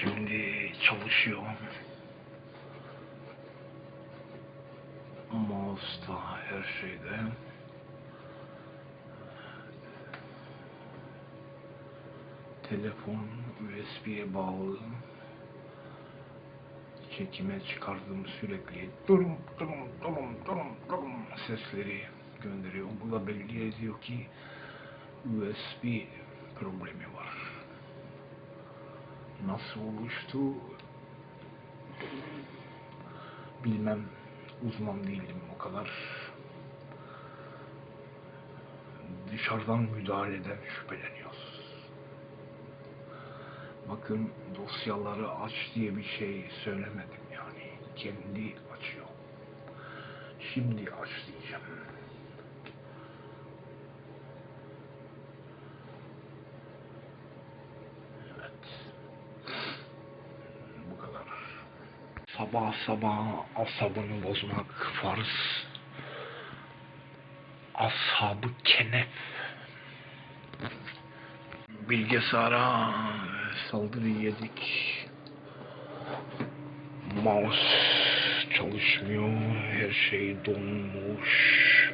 Şimdi çalışıyor. Mouse'da her şeyde. Telefon USB'ye bağlı. Çekime çıkardığım sürekli durum durum durum durum durum sesleri gönderiyor. Bu da belli ediyor ki USB problemi var. Nasıl oluştu bilmem uzman değilim o kadar. Dışarıdan müdahaleden şüpheleniyoruz. Bakın dosyaları aç diye bir şey söylemedim yani. Kendi açıyor. Şimdi aç diyeceğim. Evet. Bu kadar. Sabah sabah asabını bozmak farz. Ashabı kenef. Bilgisayara saldırı yedik. Mouse çalışmıyor. Her şey donmuş.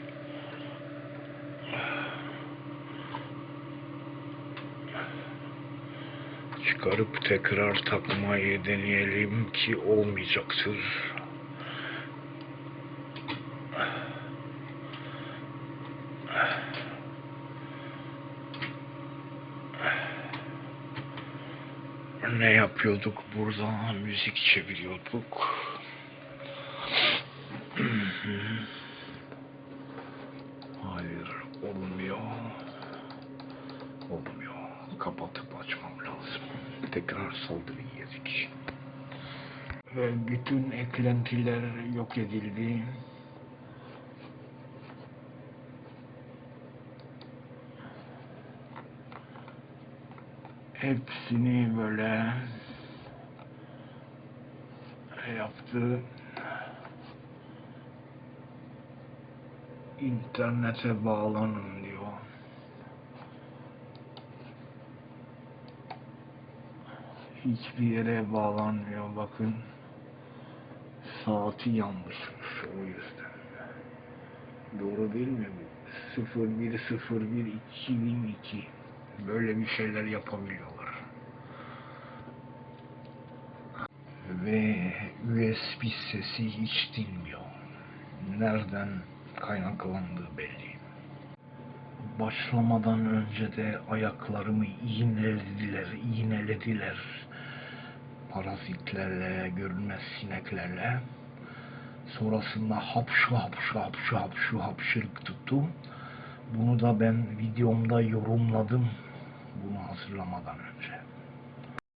Çıkarıp tekrar takmayı deneyelim ki olmayacaktır. Ne yapıyorduk burada? Müzik çeviriyorduk. Hayır, olmuyor. Olmuyor. Kapatıp açmam. Tekrar saldırı yedik. Bütün eklentiler yok edildi. Hepsini böyle yaptı. İnternete bağlanın Hiçbir yere bağlanmıyor bakın. Saati yanlışmış o yüzden. Doğru değil mi? 0101 2002 böyle bir şeyler yapabiliyorlar. Ve USB sesi hiç dinmiyor. Nereden kaynaklandığı belli. Başlamadan önce de ayaklarımı iğnelediler, iğnelediler. Parazitlerle, görünmez sineklerle. Sonrasında hapşu hapşu hapşu hapşu hapşırık tuttum. Bunu da ben videomda yorumladım. Bunu hazırlamadan önce.